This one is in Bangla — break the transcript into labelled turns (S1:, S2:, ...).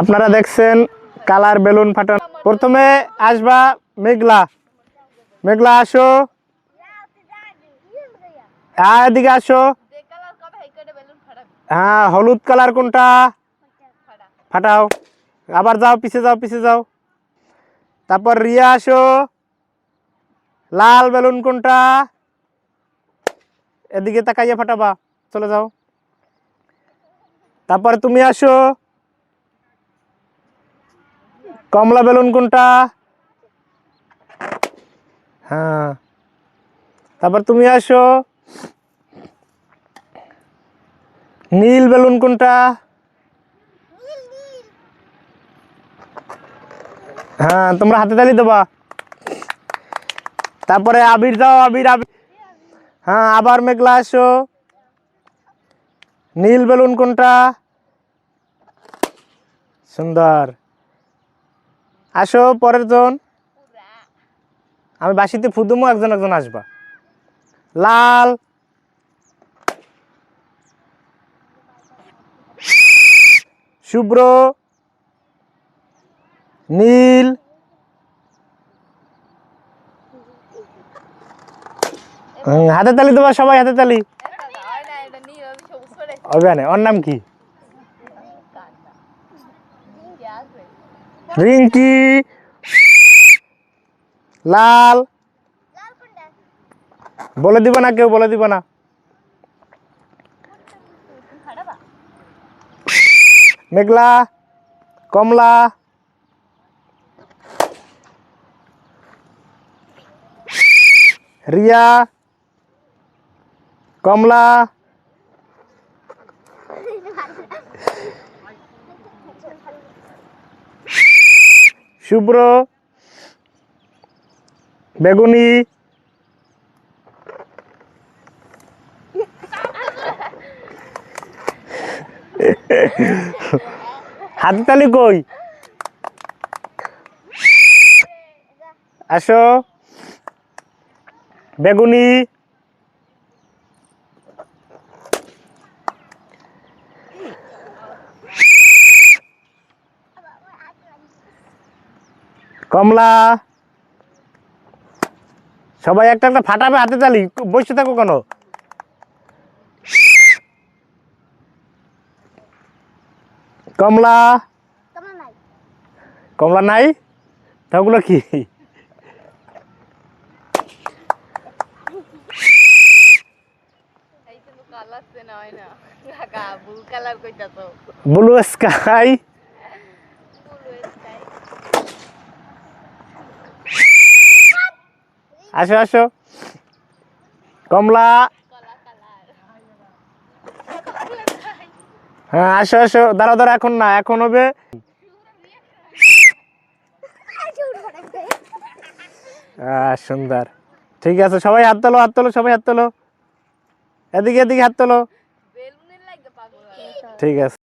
S1: আপনারা দেখছেন কালার বেলুন ফাটানো। প্রথমে আসবা মেঘলা। মেঘলা আসো। হ্যাঁ এদিকে আসো। হ্যাঁ হলুদ কালার কোনটা? ফাটাও। আবার যাও, পিছে যাও পিছে যাও। তারপর রিয়া আসো। লাল বেলুন কোনটা? এদিকে তাকাইয়া ফাটাবা। চলে যাও। তারপর তুমি আসো। কমলা বেলুন কোনটা? হ্যাঁ। তারপর তুমি আসো। নীল বেলুন কোনটা? হ্যাঁ তোমরা হাতে তালি দেবা। তারপরে আবির দাও, আবির আবির। হ্যাঁ আবার মেঘলা আসো। নীল বেলুন কোনটা? সুন্দর। আসো পরের জন। আমি বাসিতে ফুদুমো একজন একজন আসবা। লাল। শুভ্র। নীল। হাতে তালি দেবা সবাই হাতে তালি। অভিয়ানে ওর নাম কি? রিঙ্কি। লাল। বলে দিব না কেউ বলে দিব না। মেঘলা কমলা। রিয়া। কমলা। শুভ্র বেগুনি হাতে তালি কই? আসো। বেগুনি কমলা। সবাই একটা একটা ফাটাবে হাতে তালি বসে থাকো কেন? কমলা। কমলা নাই। তা ওগুলো কি? Blue sky. আসো আসো। কমলা। হ্যাঁ আসো আসো। দাঁড়া দাঁড়া এখন না এখন হবে। সুন্দর। ঠিক আছে সবাই হাত তোলো হাত তোলো সবাই হাত তোলো। এদিকে এদিকে হাত তোলো। ঠিক আছে।